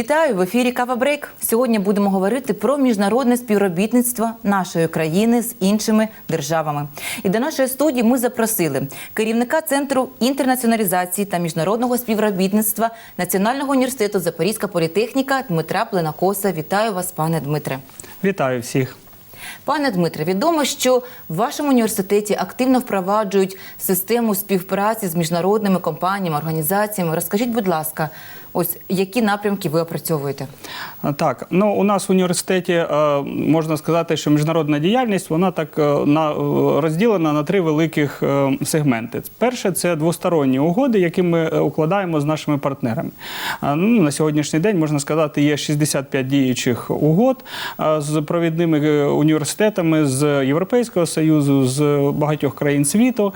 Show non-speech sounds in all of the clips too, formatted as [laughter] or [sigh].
Вітаю в ефірі Кава Брейк. Сьогодні будемо говорити про міжнародне співробітництво нашої країни з іншими державами. І до нашої студії ми запросили керівника центру інтернаціоналізації та міжнародного співробітництва Національного університету Запорізька політехніка Дмитра Пленакоса. Вітаю вас, пане Дмитре. Вітаю всіх. Пане Дмитре, відомо, що в вашому університеті активно впроваджують систему співпраці з міжнародними компаніями, організаціями. Розкажіть, будь ласка, ось які напрямки ви опрацьовуєте? Так, ну у нас в університеті е, можна сказати, що міжнародна діяльність вона так е, на, е, розділена на три великих сегменти. Перше це двосторонні угоди, які ми укладаємо з нашими партнерами. Ну, на сьогоднішній день можна сказати, є 65 діючих угод з провідними університетами з Європейського союзу, з багатьох країн світу.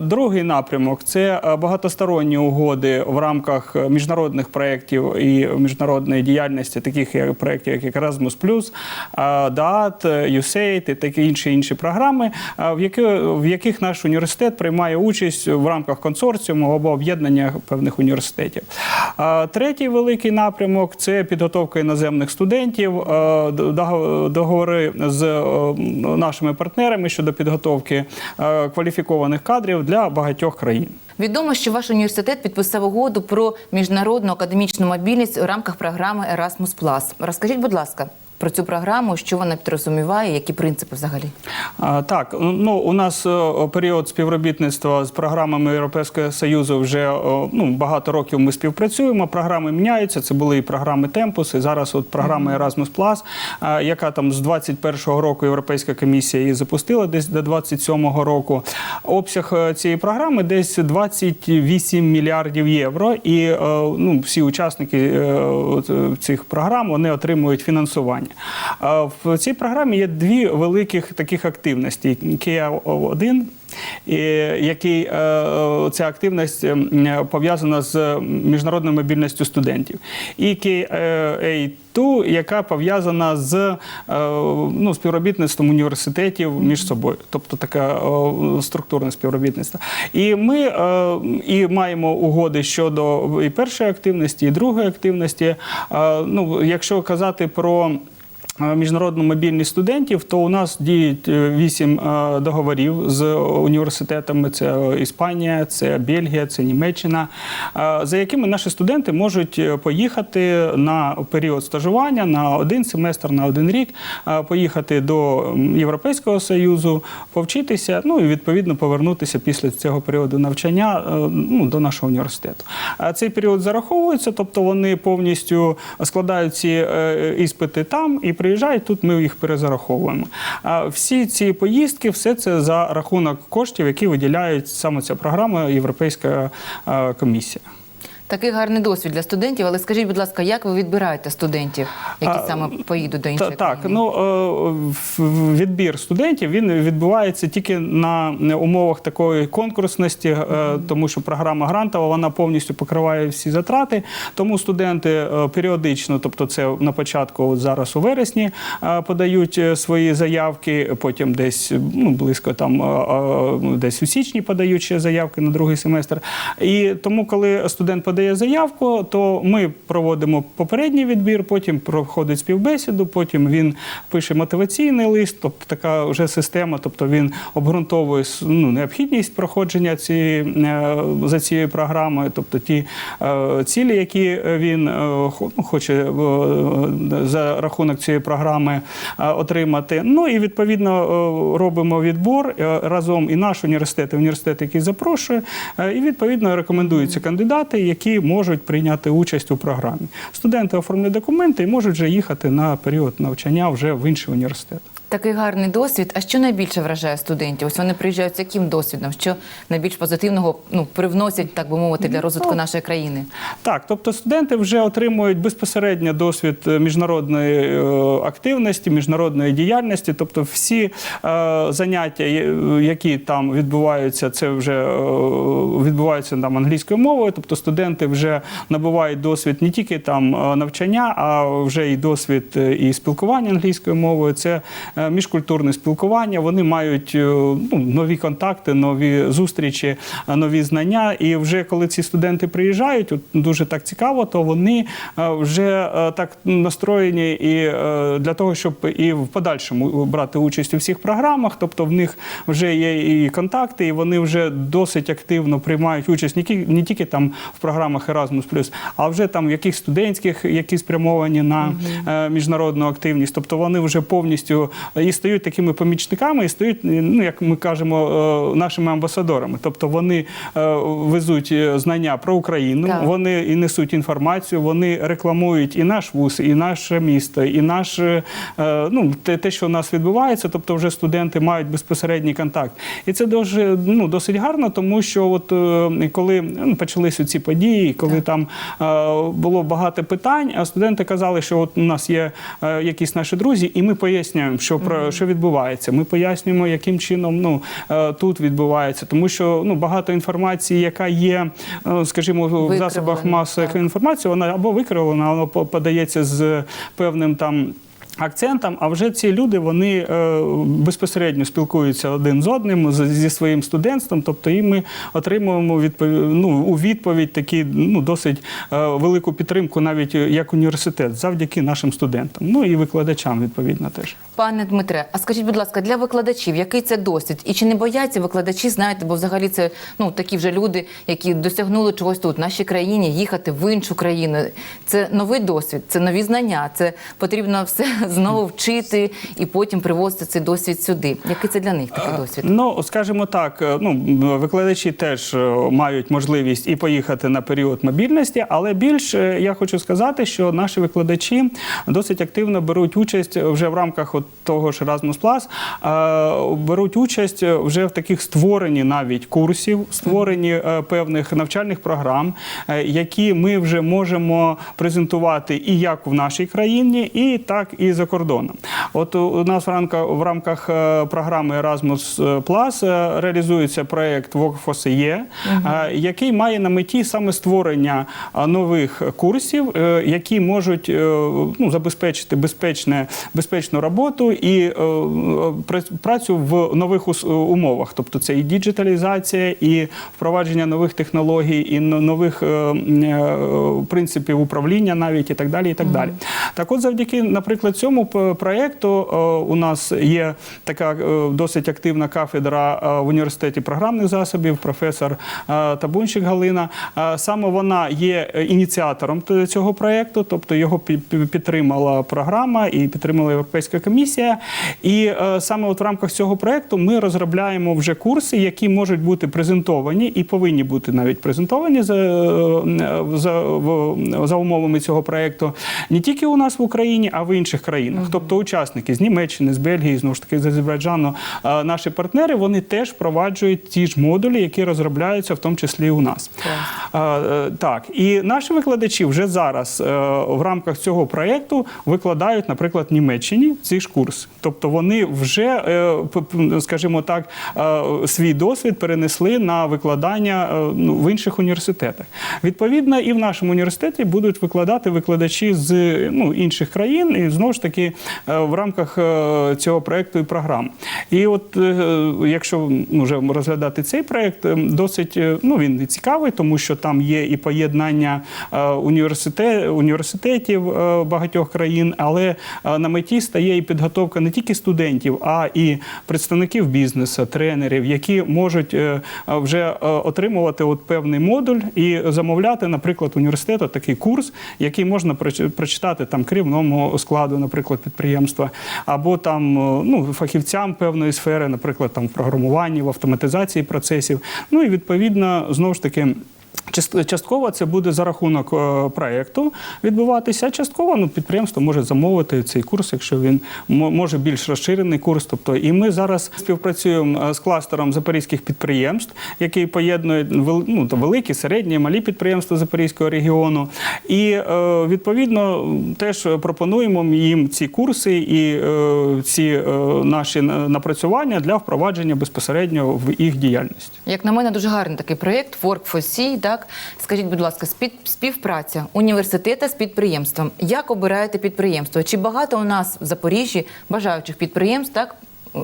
Другий напрямок це багатосторонні угоди в рамках е, міжнародних проєктів і міжнародної діяльності, таких як проєктів, як Erasmus+, DAT, USAID і такі інші інші програми, в які- в яких наш університет приймає участь в рамках консорціуму або об'єднання певних університетів. Третій великий напрямок це підготовка іноземних студентів, договори з нашими партнерами щодо підготовки кваліфікованих кадрів для багатьох країн. Відомо, що ваш університет підписав угоду про міжнародну академічну мобільність у рамках програми Erasmus+. Розкажіть, будь ласка, про цю програму, що вона підрозуміває, які принципи взагалі? Так, ну у нас е, період співробітництва з програмами Європейського Союзу вже е, ну, багато років ми співпрацюємо. Програми міняються. Це були і програми Темпус, і зараз от програма Erasmus+, е, яка там з 21-го року Європейська комісія її запустила десь до 27-го року. Обсяг цієї програми десь 28 мільярдів євро. І ну, всі учасники цих програм вони отримують фінансування. А В цій програмі є дві великих таких активності: Kia 1 який е, ця активність ем, пов'язана з міжнародною мобільністю студентів, і KA2, яка пов'язана з е, ну, співробітництвом університетів між собою, тобто таке структурне співробітництво. І ми е, і маємо угоди щодо і першої активності, і другої активності. Ну, якщо казати про Міжнародну мобільність студентів, то у нас діють е, вісім е, договорів з університетами: це Іспанія, це Бельгія, це Німеччина, е, за якими наші студенти можуть е, поїхати на період стажування на один семестр, на один рік, е, поїхати до Європейського союзу, повчитися, ну і відповідно повернутися після цього періоду навчання е, ну, до нашого університету. А цей період зараховується, тобто вони повністю складають ці е, іспити там і приїжджають тут. Ми їх перезараховуємо. А всі ці поїздки, все це за рахунок коштів, які виділяють саме ця програма Європейська комісія. Такий гарний досвід для студентів, але скажіть, будь ласка, як ви відбираєте студентів, які А, саме поїдуть до Та- Так, ну е, відбір студентів він відбувається тільки на умовах такої конкурсності, е, тому що програма грантова вона повністю покриває всі затрати. Тому студенти е, періодично, тобто це на початку, от зараз у вересні, подають свої заявки, потім десь ну, близько там е, десь у січні подають ще заявки на другий семестр. І тому, коли студент подає заявку, то ми проводимо попередній відбір, потім проходить співбесіду, потім він пише мотиваційний лист, тобто така вже система, тобто він обґрунтовує ну, необхідність проходження цієї, е, за цією програмою, тобто ті е, цілі, які він е, хо- ну, хоче за рахунок цієї програми отримати. Ну і відповідно робимо відбор разом і наш університет, і університет, який запрошує, і відповідно рекомендуються кандидати, які можуть прийняти участь у програмі. Студенти оформлюють документи і можуть вже їхати на період навчання вже в інший університет. Такий гарний досвід. А що найбільше вражає студентів? Ось вони приїжджають з яким досвідом? Що найбільш позитивного ну привносять, так би мовити, для розвитку нашої країни? Так, тобто студенти вже отримують безпосередньо досвід е, міжнародної е, активності, міжнародної діяльності. Тобто, всі е, заняття, які там відбуваються, це вже відбуваються там англійською мовою. Тобто студенти вже набувають досвід не тільки там навчання, а вже і досвід і спілкування англійською мовою. Це міжкультурне спілкування. Вони мають е, ну, нові контакти, нові зустрічі, е, нові знання. І вже коли ці студенти приїжджають, от дуже так цікаво, то вони е, вже е, так настроєні і е, для того, щоб і в подальшому брати участь у всіх програмах. Тобто в них вже є і контакти, і вони вже досить активно приймають участь не тільки там в програмах Erasmus+, а вже там в яких студентських, які спрямовані на е, міжнародну активність. Тобто вони вже повністю і стають такими помічниками, і стають, ну як ми кажемо, е, нашими амбасадорами. Тобто вони е, везуть е, знання про Україну, Так. вони і несуть інформацію, вони рекламують і наш вуз, і наше місто, і наш е, ну те, що у нас відбувається. Тобто, вже студенти мають безпосередній контакт, і це дуже ну досить гарно, тому що от е, коли ну, почалися ці події, коли там е, було багато питань, а студенти казали, що от у нас є е, якісь наші друзі, і ми пояснюємо, що про що відбувається. Ми пояснюємо, яким чином ну е, тут відбувається, тому що ну багато інформації, яка є, е, скажімо, в засобах масової інформації, вона або викривлена, або по- подається з певним там. Акцентом, а вже ці люди вони е, безпосередньо спілкуються один з одним зі своїм студентством. Тобто, і ми отримуємо відпов... ну, у відповідь такі ну досить е, велику підтримку, навіть е, як університет, завдяки нашим студентам. Ну і викладачам відповідно теж. Пане Дмитре, а скажіть, будь ласка, для викладачів, який це досвід? І чи не бояться викладачі, знаєте, бо взагалі це ну такі вже люди, які досягнули чогось тут, в нашій країні, їхати в іншу країну. Це новий досвід, це нові знання. Це потрібно все знову вчити і потім привозити цей досвід сюди. Який це для них такий досвід? Ну, скажімо так, е, ну викладачі теж е, мають можливість і поїхати на період мобільності, але більше я хочу сказати, що наші викладачі досить активно беруть участь вже в рамках от того ж Erasmus Plus, е, беруть участь вже в таких створенні навіть курсів, створенні е, певних навчальних програм, е, які ми вже можемо презентувати і як в нашій країні, і так і за кордоном. От у- нас в рамках е, програми Erasmus Plus е, реалізується проект Workforce є, е, який має на меті саме створення е, нових курсів, е, які можуть е, ну, забезпечити безпечне, безпечну роботу і е, працю в нових умовах. Тобто це і діджиталізація, і впровадження нових технологій, і нових е, е, принципів управління навіть і так далі. І так далі. Так от завдяки, наприклад, цьому проєкту е, у нас є така е, досить активна кафедра е, в університеті програмних засобів, професор Табунщик Галина. Саме вона є ініціатором цього проєкту, тобто його пі- пі- підтримала програма і підтримала Європейська комісія. І саме от в рамках цього проєкту ми розробляємо вже курси, які можуть бути презентовані і повинні бути навіть презентовані за, за, за умовами цього проєкту не тільки у нас в Україні, а в інших країнах. Тобто учасники з Німеччини, з Бельгії, знову ж таки з Азербайджану, наші партнери, вони теж впроваджують ті ж модулі, які розробляються в тому числі і у нас. Е, е, Так, і наші викладачі вже зараз е, в рамках цього проєкту викладають, наприклад, в Німеччині ці ж курси. Тобто вони вже, е, скажімо так, свій досвід перенесли на викладання ну, в інших університетах. Відповідно, і в нашому університеті будуть викладати викладачі з ну, інших країн, і знову ж таки е, в рамках е, цього проєкту і програм. І от е, якщо ну, вже розглядати цей проєкт, е, досить ну, він і цікавий, тому що там є і поєднання університет, університетів багатьох країн, але на меті стає і підготовка не тільки студентів, а і представників бізнесу, тренерів, які можуть вже отримувати от певний модуль і замовляти, наприклад, університету такий курс, який можна прочитати там керівному складу, наприклад, підприємства, або там е, ну, фахівцям певної сфери, наприклад, там в програмуванні, в автоматизації процесів. Ну і відповідно знову ж таки. Част- Частково це буде за рахунок е, проєкту відбуватися. а Частково ну, підприємство може замовити цей курс, якщо він може більш розширений курс. Тобто, і ми зараз співпрацюємо е, з кластером запорізьких підприємств, який поєднує ну, великі, середні, малі підприємства Запорізького регіону. І е, відповідно теж пропонуємо їм ці курси і ці наші напрацювання для впровадження безпосередньо в їх діяльність. Як на мене, дуже гарний такий проєкт Work for Sea, да, Так скажіть, будь ласка, спів- співпраця університету з підприємством. Як обираєте підприємство? Чи багато у нас в Запоріжжі бажаючих підприємств так?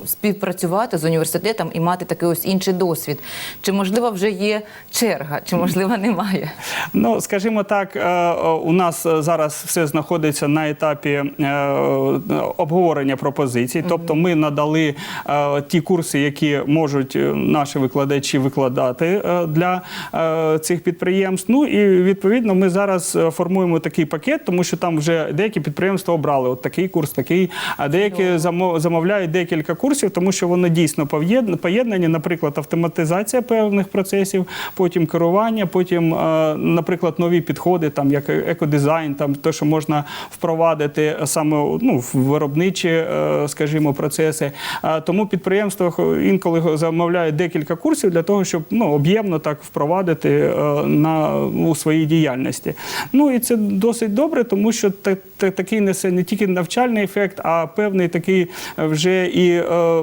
Співпрацювати з університетом і мати такий ось інший досвід. Чи можливо вже є черга, чи можливо [laughs] немає? Ну, скажімо так, е, у нас е, зараз все знаходиться на етапі е, обговорення пропозицій. Тобто, ми надали ті курси, які можуть наші викладачі викладати для цих підприємств. Ну і відповідно ми зараз формуємо такий пакет, тому що там вже деякі підприємства обрали от такий курс, такий, а деякі замо- замовляють декілька курсів, тому що вони дійсно поєднані, наприклад, автоматизація певних процесів, потім керування, потім, е, наприклад, нові підходи, там як екодизайн, там те, що можна впровадити саме ну, в виробничі, е, скажімо, процеси. Е, Тому підприємства х- інколи замовляють декілька курсів для того, щоб ну, об'ємно так впровадити на у своїй діяльності. Ну і це досить добре, тому що та- та- такий несе не тільки навчальний ефект, а певний такий вже і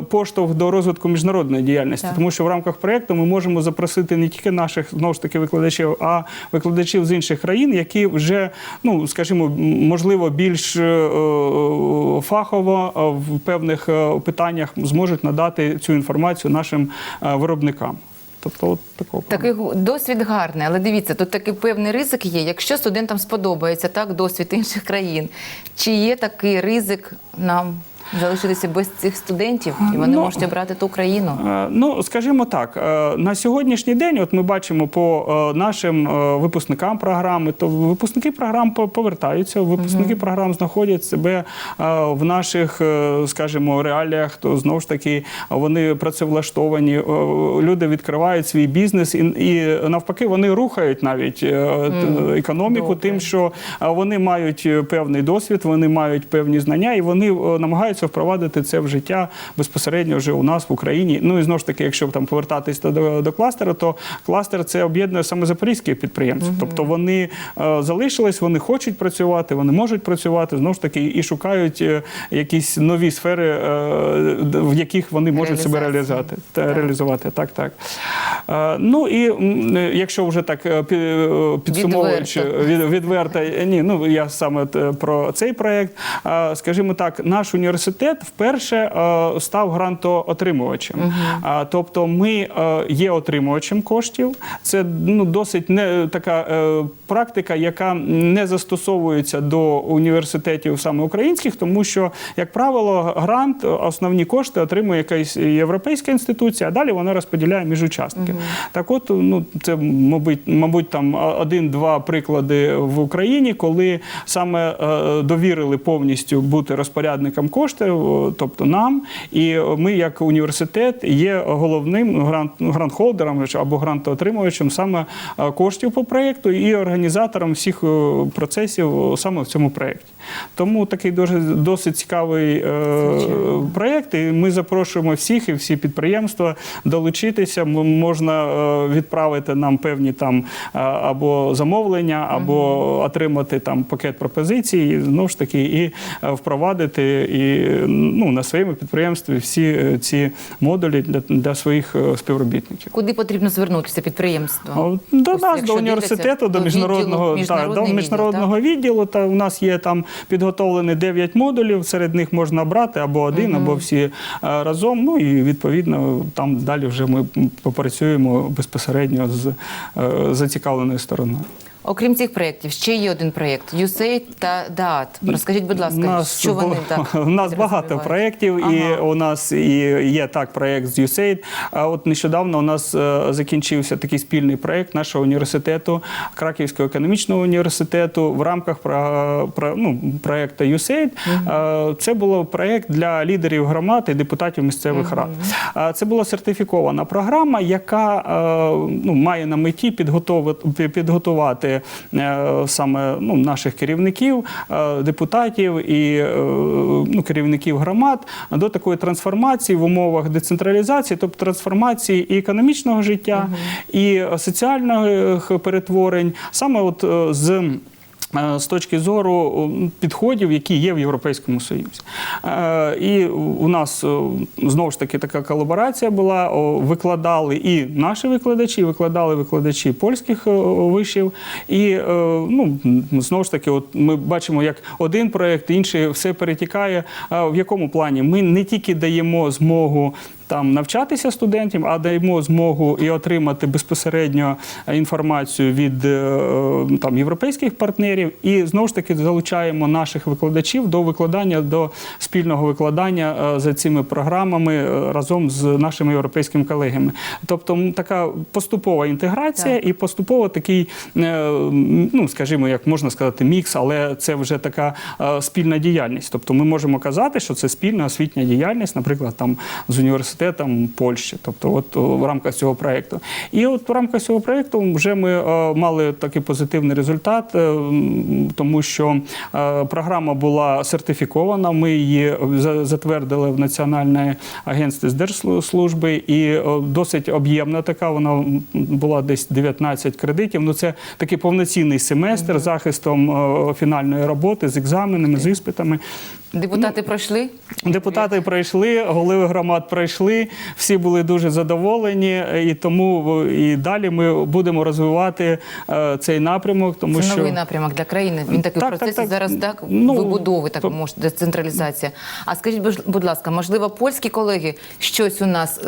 поштовх до розвитку міжнародної діяльності. Так. Тому що в рамках проєкту ми можемо запросити не тільки наших знову ж таки викладачів, а викладачів з інших країн, які вже, ну скажімо, можливо, більш е, е, фахово е, в певних е, питаннях зможуть надати цю інформацію нашим е, виробникам. Тобто, от такого. Такий досвід гарний, але дивіться, тут такий певний ризик є. Якщо студентам сподобається так досвід інших країн, чи є такий ризик нам залишитися без цих студентів, і вони Ну, можуть обрати ту країну? Е, Ну, скажімо так, е, на сьогоднішній день, от ми бачимо по е, нашим випускникам програми, то випускники програм по- повертаються, випускники програм знаходять себе в наших, скажімо, реаліях, то знову ж таки вони працевлаштовані, люди відкривають свій бізнес і, і навпаки вони рухають навіть економіку добре. тим, що вони мають певний досвід, вони мають певні знання, і вони е, намагаються впровадити це в життя безпосередньо вже у нас в Україні. Ну і знову ж таки, якщо там повертатись до, до, кластера, то кластер це об'єднує саме запорізькі підприємства. Тобто вони е, залишились, вони хочуть працювати, вони можуть працювати знову ж таки і шукають е, якісь нові сфери, е, в яких вони можуть себе реалізувати та реалізувати. Так, так. Е, Ну і е, якщо вже так е, підсумовуючи Відверто. від, відверто, ні, ну я саме про цей проект. Скажімо так, наш університет вперше став грантоотримувачем. А, Тобто, ми є отримувачем коштів. Це ну досить не така практика, яка не застосовується до університетів саме українських, тому що, як правило, грант, основні кошти отримує якась європейська інституція, а далі вона розподіляє між Так, от ну це мабуть, мабуть, там один-два приклади в Україні, коли саме е, довірили повністю бути розпорядником коштів, тобто нам, і ми, як університет, є головним грант грант-холдером або грантоотримувачем саме е, коштів по проєкту і організатором всіх е, процесів саме в цьому проєкті. Тому такий дуже досить цікавий е, проєкт. І ми запрошуємо всіх і всі підприємства долучитися. М- Можна е, відправити нам певні там е, або замовлення, або отримати там пакет пропозицій, знову ж таки, і е, впровадити і ну на своєму підприємстві всі ці модулі для, для своїх співробітників. Куди потрібно звернутися підприємство? До Ось нас, до університету, до міжнародного, відділу, та, до міжнародного відділу. Та у нас є там підготовлені 9 модулів. Серед них можна брати або один, або всі разом. Ну і відповідно там далі вже ми попрацюємо безпосередньо з е, зацікавленою стороною. Окрім цих проєктів, ще є один проєкт USAID та DAAT. Розкажіть, будь ласка, нас, що вони бо- так [laughs] у нас багато проєктів, і у нас і є так проєкт з USAID. А от нещодавно у нас е, закінчився такий спільний проєкт нашого університету, Краківського економічного університету в рамках про, про, ну, проєкту USAID. Е, Це було проєкт для лідерів громад і депутатів місцевих рад. Е, Це була сертифікована програма, яка ну, має на меті підготувати е, саме ну, наших керівників, е, депутатів і е, ну, керівників громад до такої трансформації в умовах децентралізації, тобто трансформації і економічного життя, і соціальних перетворень, саме от з з точки зору підходів, які є в Європейському Союзі. Е, І у нас знову ж таки така колаборація була. Викладали і наші викладачі, викладали викладачі польських вишів. І е, ну, знову ж таки, от ми бачимо, як один проєкт, інший все перетікає. В якому плані? Ми не тільки даємо змогу там навчатися студентам, а даємо змогу і отримати безпосередньо інформацію від е, там європейських партнерів, і знову ж таки залучаємо наших викладачів до викладання, до спільного викладання е, за цими програмами е, разом з нашими європейськими колегами. Тобто така поступова інтеграція Так. і поступово такий, ну скажімо, як можна сказати, мікс, але це вже така спільна діяльність. Тобто ми можемо казати, що це спільна освітня діяльність, наприклад, там з університетом Польщі, тобто, от в рамках цього проекту. І от в рамках цього проекту вже ми е, мали такий позитивний результат, е, тому що е, програма була сертифікована. Ми її затвердили в Національне агентство з держслужби, і досить об'ємна така. Вона була десь 19 кредитів. Ну це такий повноцінний семестр з захистом фінальної роботи, з екзаменами, з іспитами. Депутати пройшли? Депутати пройшли, голови громад пройшли, всі були дуже задоволені, і тому е, і далі ми будемо розвивати е, цей напрямок, тому Це що новий напрямок для країни. Він такий Так, в процесі так, так. зараз так Ну, вибудови, так то- може децентралізація. А скажіть, будь- ласка, можливо, польські колеги щось у нас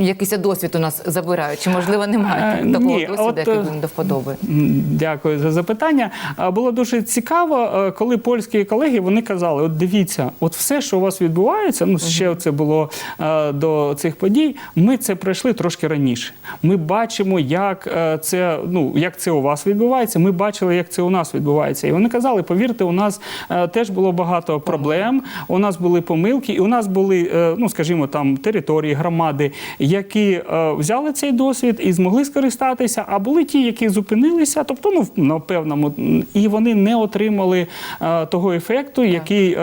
якийсь досвід у нас забирають? Чи можливо немає Е, такого ні, досвіду, от, який е, до вподоби? Дякую за запитання. Було дуже цікаво, коли польські колеги вони казали: от дивіться, от все, що у вас відбувається, ну ще це було е, до цих подій. Ми це пройшли трошки раніше. Ми бачимо, як е, це ну як це у вас відбувається. Ми бачили, як це у нас відбувається. І вони казали: повірте, у нас е, теж було багато проблем. У нас були помилки, і у нас були, е, ну скажімо, там території, громади, які взяли цей досвід і змогли скористатися. А були ті, які зупинилися, тобто ну на певному, і вони не отримали того ефекту, який,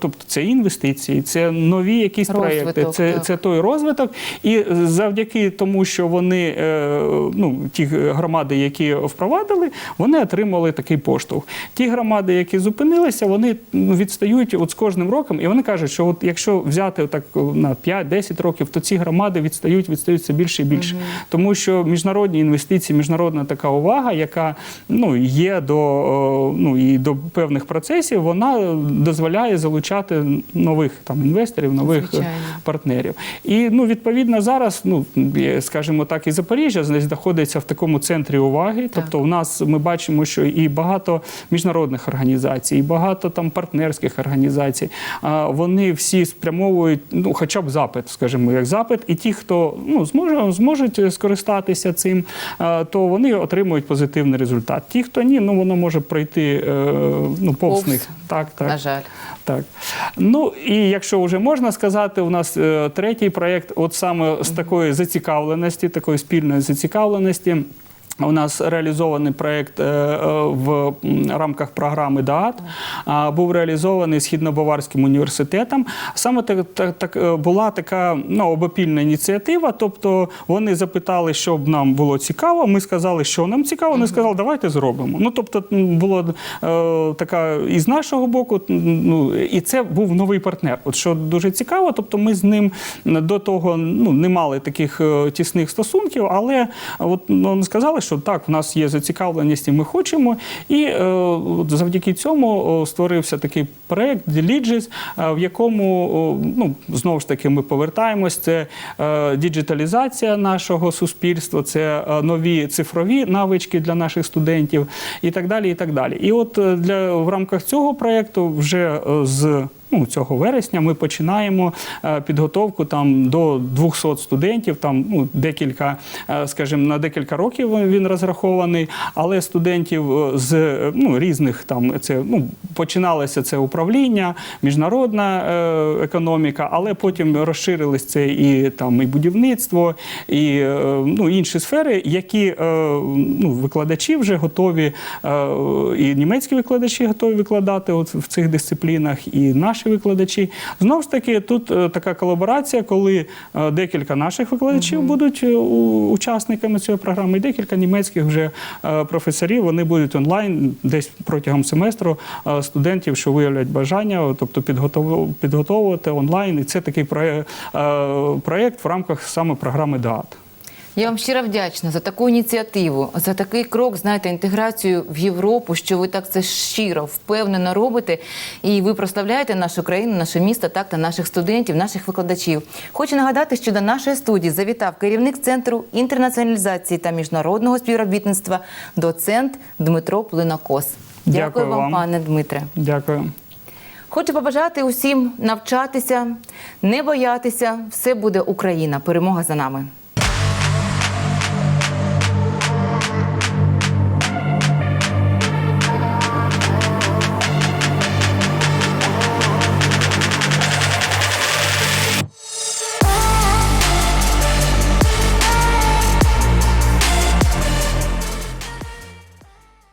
тобто це інвестиції, це нові якісь проекти, це, це той розвиток. І завдяки тому, що вони, е, ну ті громади, які впровадили, вони отримали такий поштовх. Ті громади, які зупинилися, вони ну, відстають от з кожним роком, і вони кажуть, що от якщо взяти так на 5-10 років, то ці громади відстають, відстають все більше і більше. Тому що міжнародні інвестиції, міжнародна така увага, яка ну є до ну і до певних процесів, вона дозволяє залучати нових там інвесторів, нових Звичайно. партнерів. І ну відповідно зараз, ну скажімо так, і Запоріжжя знаходиться в такому центрі уваги. Тобто, у нас ми бачимо, що і багато міжнародних організацій, і багато там партнерських організацій. Вони всі спрямовують, ну хоча б запит, скажімо, як запит, і ті, хто ну зможе зможуть скористатися цим, то вони отримують позитивний результат. Ті, хто ні, ну воно може пройти е, ну Повз. них. Так, так. На жаль. Так. Ну і якщо вже можна сказати, у нас е, третій проєкт, от саме з такої зацікавленості, такої спільної зацікавленості. У нас реалізований проєкт е, е, в рамках програми ДААТ, був реалізований Східно-Баварським університетом. Саме так, так, так е, була така ну, обопільна ініціатива. Тобто вони запитали, що б нам було цікаво. Ми сказали, що нам цікаво. Вони сказали, давайте зробимо. Ну тобто, було така і з нашого боку, ну і це був новий партнер. От що дуже цікаво, тобто ми з ним до того ну не мали таких тісних стосунків, але от ну, вони сказали, що так, в нас є зацікавленість, і ми хочемо. І е, завдяки цьому створився такий проект Diligis, е, в якому ну знову ж таки ми повертаємось. Це е, діджиталізація нашого суспільства, це нові цифрові навички для наших студентів і так далі. І так далі. І от для в рамках цього проекту вже з ну, цього вересня ми починаємо е, підготовку там до 200 студентів. Там ну декілька, е, скажімо, на декілька років він розрахований, але студентів е, з ну, різних там це ну починалося це управління, міжнародна економіка, але потім розширились це і там і будівництво, і ну інші сфери, які ну викладачі вже готові, і німецькі викладачі готові викладати от в цих дисциплінах, і наші наші викладачі. Знову ж таки, тут е, така колаборація, коли е, декілька наших викладачів будуть е, учасниками цієї програми, і декілька німецьких вже професорів. Вони будуть онлайн десь протягом семестру студентів, що виявлять бажання, тобто підготов- підготовувати онлайн. І це такий проє- проєкт в рамках саме програми ДААТ. Я вам щиро вдячна за таку ініціативу, за такий крок, знаєте, інтеграцію в Європу, що ви так це щиро, впевнено робите. І ви прославляєте нашу країну, наше місто, так та наших студентів, наших викладачів. Хочу нагадати, що до нашої студії завітав керівник центру інтернаціоналізації та міжнародного співробітництва, доцент Дмитро Плинокос. Дякую, Дякую вам, вам. пане Дмитре. Дякую. Хочу побажати усім навчатися, не боятися. Все буде Україна. Перемога за нами.